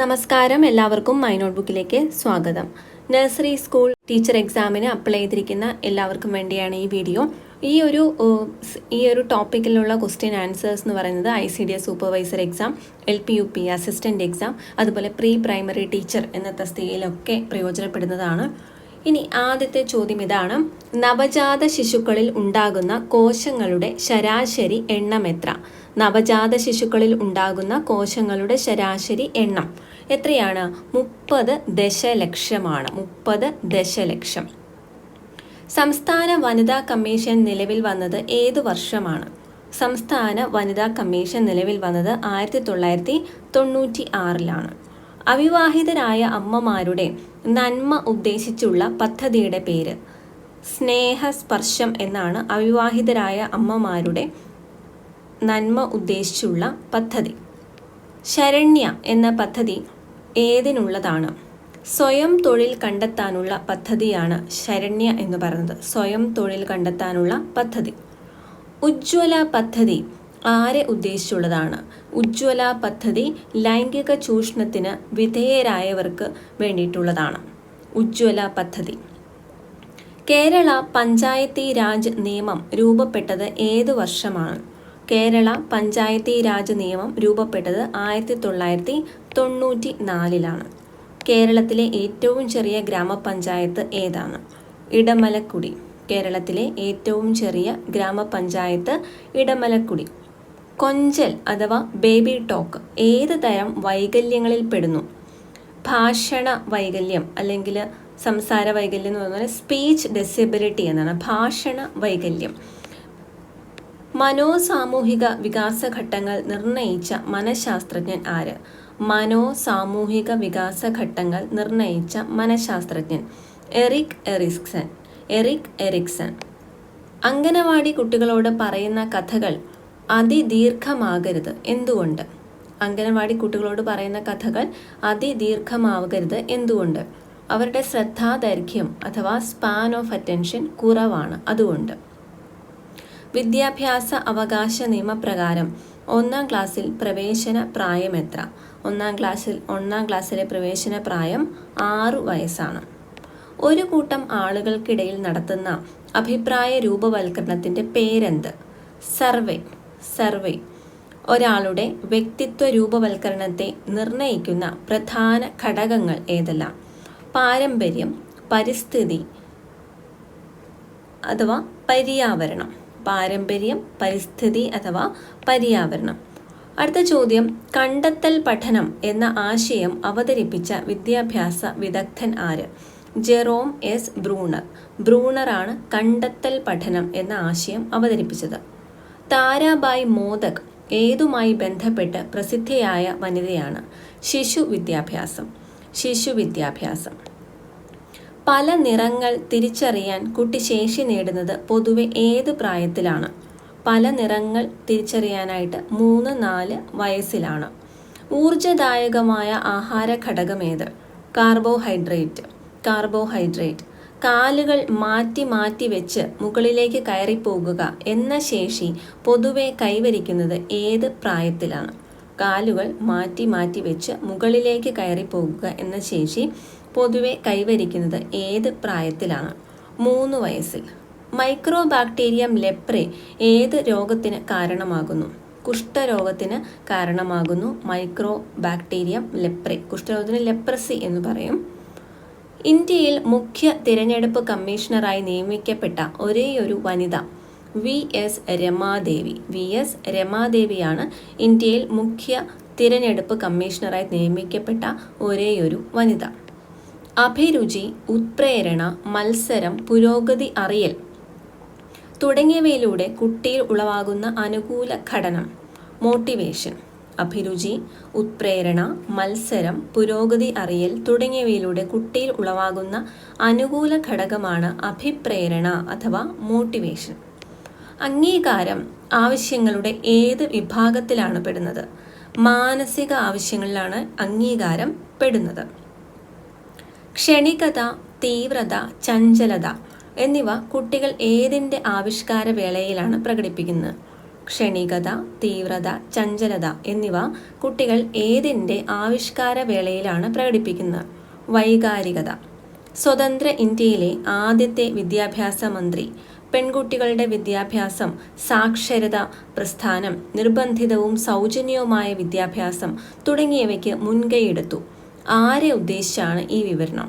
നമസ്കാരം എല്ലാവർക്കും മൈ നോട്ട്ബുക്കിലേക്ക് സ്വാഗതം. നഴ്സറി സ്കൂൾ ടീച്ചർ എക്സാമിന് അപ്ലൈ ചെയ്തിരിക്കുന്ന എല്ലാവർക്കും വേണ്ടിയാണ് ഈ വീഡിയോ. ഈ ഒരു ഈ ഒരു ടോപ്പിക്കിലുള്ള ക്വസ്റ്റ്യൻ ആൻസേഴ്സ് എന്ന് പറയുന്നത് I C D S supervisor exam L P U P assistant exam അതുപോലെ പ്രീ പ്രൈമറി ടീച്ചർ എന്ന തസ്തികയിലൊക്കെ പ്രയോജനപ്പെടുന്നതാണ്. ഇനി ആദ്യത്തെ ചോദ്യം ഇതാണ്. നവജാത ശിശുക്കളിൽ ഉണ്ടാകുന്ന കോശങ്ങളുടെ ശരാശരി എണ്ണം എത്ര? നവജാത ശിശുക്കളിൽ ഉണ്ടാകുന്ന കോശങ്ങളുടെ ശരാശരി എണ്ണം എത്രയാണ്? മുപ്പത് ദശലക്ഷമാണ്. മുപ്പത് ദശലക്ഷം. സംസ്ഥാന വനിതാ കമ്മീഷൻ നിലവിൽ വന്നത് ഏത് വർഷമാണ്? സംസ്ഥാന വനിതാ കമ്മീഷൻ നിലവിൽ വന്നത് ആയിരത്തി തൊള്ളായിരത്തി തൊണ്ണൂറ്റി ആറിലാണ് അവിവാഹിതരായ അമ്മമാരുടെ നന്മ ഉദ്ദേശിച്ചുള്ള പദ്ധതിയുടെ പേര്. സ്നേഹസ്പർശം എന്നാണ് അവിവാഹിതരായ അമ്മമാരുടെ നന്മ ഉദ്ദേശിച്ചുള്ള പദ്ധതി. ശരണ്യ എന്ന പദ്ധതി ഏതിനുള്ളതാണ്? സ്വയം തൊഴിൽ കണ്ടെത്താനുള്ള പദ്ധതിയാണ് ശരണ്യ എന്ന് പറയുന്നത്. സ്വയം തൊഴിൽ കണ്ടെത്താനുള്ള പദ്ധതി. ഉജ്ജ്വല പദ്ധതി ആരെ ഉദ്ദേശിച്ചുള്ളതാണ്? ഉജ്ജ്വല പദ്ധതി ലൈംഗിക ചൂഷണത്തിന് വിധേയരായവർക്ക് വേണ്ടിയിട്ടുള്ളതാണ്. ഉജ്ജ്വല പദ്ധതി. കേരള പഞ്ചായത്തി രാജ് നിയമം രൂപപ്പെട്ടത് ഏത് വർഷമാണ്? കേരള പഞ്ചായത്തി രാജ് നിയമം രൂപപ്പെട്ടത് ആയിരത്തി തൊള്ളായിരത്തി തൊണ്ണൂറ്റി നാലിലാണ് കേരളത്തിലെ ഏറ്റവും ചെറിയ ഗ്രാമപഞ്ചായത്ത് ഏതാണ്? ഇടമലക്കുടി. കേരളത്തിലെ ഏറ്റവും ചെറിയ ഗ്രാമപഞ്ചായത്ത് ഇടമലക്കുടി. കൊഞ്ചൽ അഥവാ ബേബി ടോക്ക് ഏത് തരം വൈകല്യങ്ങളിൽ പെടുന്നു? ഭാഷണ വൈകല്യം അല്ലെങ്കിൽ സംസാര വൈകല്യം എന്ന് പറഞ്ഞാൽ സ്പീച്ച് ഡിസബിലിറ്റി എന്നാണ്. ഭാഷണ വൈകല്യം. മനോസാമൂഹിക വികാസ ഘട്ടങ്ങൾ നിർണയിച്ച മനഃശാസ്ത്രജ്ഞൻ ആര്? മനോസാമൂഹിക വികാസ ഘട്ടങ്ങൾ നിർണയിച്ച മനഃശാസ്ത്രജ്ഞൻ Erik Erikson. Erik Erikson. Anganwadi കുട്ടികളോട് പറയുന്ന കഥകൾ അതിദീർഘമാകരുത്. എന്തുകൊണ്ട്? അംഗനവാടി കുട്ടികളോട് പറയുന്ന കഥകൾ അതിദീർഘമാകരുത് എന്തുകൊണ്ട്? അവരുടെ ശ്രദ്ധാദൈർഘ്യം അഥവാ സ്പാൻ ഓഫ് അറ്റൻഷൻ കുറവാണ്. അതുകൊണ്ട്. വിദ്യാഭ്യാസ അവകാശ നിയമപ്രകാരം ഒന്നാം ക്ലാസ്സിൽ പ്രവേശന പ്രായം എത്ര? ഒന്നാം ക്ലാസ്സിൽ ഒന്നാം ക്ലാസ്സിലെ പ്രവേശന പ്രായം ആറു വയസ്സാണ്. ഒരു കൂട്ടം ആളുകൾക്കിടയിൽ നടത്തുന്ന അഭിപ്രായ രൂപവൽക്കരണത്തിന്റെ പേരെന്ത്? സർവേ. സർവേ. ഒരാളുടെ വ്യക്തിത്വ രൂപവൽക്കരണത്തെ നിർണയിക്കുന്ന പ്രധാന ഘടകങ്ങൾ ഏതെല്ലാം? പാരമ്പര്യം പരിസ്ഥിതി അഥവാ പര്യാവരണം. പാരമ്പര്യം പരിസ്ഥിതി അഥവാ പര്യാവരണം. അടുത്ത ചോദ്യം കണ്ടെത്തൽ പഠനം എന്ന ആശയം അവതരിപ്പിച്ച വിദ്യാഭ്യാസ വിദഗ്ധൻ ആര്? Jerome S. ബ്രൂണർ. ബ്രൂണറാണ് കണ്ടെത്തൽ പഠനം എന്ന ആശയം അവതരിപ്പിച്ചത്. താരാബായ് മോദക് ഏതുമായി ബന്ധപ്പെട്ട് പ്രസിദ്ധയായ വനിതയാണ്? ശിശു വിദ്യാഭ്യാസം ശിശു വിദ്യാഭ്യാസം. പല നിറങ്ങൾ തിരിച്ചറിയാൻ കുട്ടി ശേഷി നേടുന്നത് പൊതുവെ ഏത് പ്രായത്തിലാണ്? പല നിറങ്ങൾ തിരിച്ചറിയാനായിട്ട് മൂന്ന് നാല് വയസ്സിലാണ്. ഊർജദായകമായ ആഹാര ഘടകം ഏത് കാർബോഹൈഡ്രേറ്റ് കാർബോഹൈഡ്രേറ്റ്. കാലുകൾ മാറ്റി മാറ്റി വെച്ച് മുകളിലേക്ക് കയറിപ്പോകുക എന്ന ശേഷി പൊതുവെ കൈവരിക്കുന്നത് ഏത് പ്രായത്തിലാണ്? കാലുകൾ മാറ്റി മാറ്റി വെച്ച് മുകളിലേക്ക് കയറിപ്പോകുക എന്ന ശേഷി പൊതുവെ കൈവരിക്കുന്നത് ഏത് പ്രായത്തിലാണ്? മൂന്ന് വയസ്സിൽ. മൈക്രോ ബാക്ടീരിയം ലെപ്രെ ഏത് രോഗത്തിന് കാരണമാകുന്നു? കുഷ്ഠരോഗത്തിന് കാരണമാകുന്നു മൈക്രോ ബാക്ടീരിയം ലെപ്രെ. കുഷ്ഠരോഗത്തിന് ലെപ്രസി എന്ന് പറയും. ഇന്ത്യയിൽ മുഖ്യ തിരഞ്ഞെടുപ്പ് കമ്മീഷണറായി നിയമിക്കപ്പെട്ട ഒരേയൊരു വനിത V S Ramadevi. V S രമാദേവിയാണ് ഇന്ത്യയിൽ മുഖ്യ തിരഞ്ഞെടുപ്പ് കമ്മീഷണറായി നിയമിക്കപ്പെട്ട ഒരേയൊരു വനിത. അഭിരുചി ഉത്പ്രേരണ മത്സരം പുരോഗതി അറിയൽ തുടങ്ങിയവയിലൂടെ കുട്ടിയിൽ ഉളവാകുന്ന അനുകൂല ഘടനം മോട്ടിവേഷൻ അഭിരുചി ഉത്പ്രേരണ മത്സരം പുരോഗതി അറിയൽ തുടങ്ങിയവയിലൂടെ കുട്ടിയിൽ ഉളവാകുന്ന അനുകൂല ഘടകമാണ് അഭിപ്രേരണ അഥവാ മോട്ടിവേഷൻ. അംഗീകാരം ആവശ്യങ്ങളുടെ ഏത് വിഭാഗത്തിലാണ് പെടുന്നത്? മാനസിക ആവശ്യങ്ങളിലാണ് അംഗീകാരം പെടുന്നത്. ക്ഷണികത തീവ്രത ചഞ്ചലത എന്നിവ കുട്ടികൾ ഏതിന്റെ ആവിഷ്കാര വേളയിലാണ് പ്രകടിപ്പിക്കുന്നത്? ക്ഷണികത തീവ്രത ചഞ്ചലത എന്നിവ കുട്ടികൾ ഏതിന്റെ ആവിഷ്കാര വേളയിലാണ് പ്രകടിപ്പിക്കുന്നത്? വൈകാരികത. സ്വതന്ത്ര ഇന്ത്യയിലെ ആദ്യത്തെ വിദ്യാഭ്യാസ മന്ത്രി. പെൺകുട്ടികളുടെ വിദ്യാഭ്യാസം സാക്ഷരത പ്രസ്ഥാനം നിർബന്ധിതവും സൗജന്യവുമായ വിദ്യാഭ്യാസം തുടങ്ങിയവയ്ക്ക് മുൻകൈയെടുത്തു ആരെ ഉദ്ദേശിച്ചാണ് ഈ വിവരണം?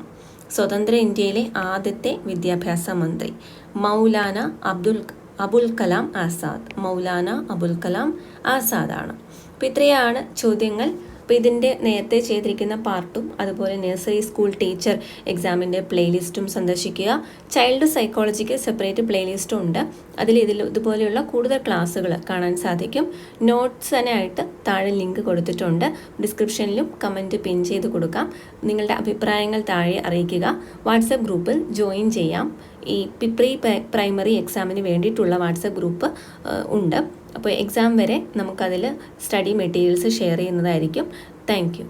സ്വതന്ത്ര ഇന്ത്യയിലെ ആദ്യത്തെ വിദ്യാഭ്യാസ മന്ത്രി. മൗലാന അബ്ദുൽ അബുൽ കലാം ആസാദ്. മൗലാന അബുൽ കലാം ആസാദാണ്. അപ്പോൾ ഇത്രയാണ് ചോദ്യങ്ങൾ. അപ്പോൾ ഇതിന്റെ നേരത്തെ ചെയ്തിരിക്കുന്ന പാർട്ടും അതുപോലെ നഴ്സറി സ്കൂൾ ടീച്ചർ എക്സാമിന്റെ പ്ലേലിസ്റ്റും സന്ദർശിക്കുക. ചൈൽഡ് സൈക്കോളജിക്ക് സെപ്പറേറ്റ് പ്ലേലിസ്റ്റും ഉണ്ട്. അതിൽ ഇതിൽ ഇതുപോലെയുള്ള കൂടുതൽ ക്ലാസ്സുകൾ കാണാൻ സാധിക്കും. നോട്ട്സിനായിട്ട് താഴെ ലിങ്ക് കൊടുത്തിട്ടുണ്ട്. ഡിസ്ക്രിപ്ഷനിലും കമന്റ് പിൻ ചെയ്ത് കൊടുക്കാം. നിങ്ങളുടെ അഭിപ്രായങ്ങൾ താഴെ അറിയിക്കുക. വാട്സപ്പ് ഗ്രൂപ്പിൽ ജോയിൻ ചെയ്യാം. ഈ പ്രീ പ്രൈമറി എക്സാമിന് വേണ്ടിയിട്ടുള്ള വാട്സപ്പ് ഗ്രൂപ്പ് ഉണ്ട്. അപ്പോൾ എക്സാം വരെ നമുക്കതിൽ സ്റ്റഡി മെറ്റീരിയൽസ് ഷെയർ ചെയ്യുന്നതായിരിക്കും. താങ്ക്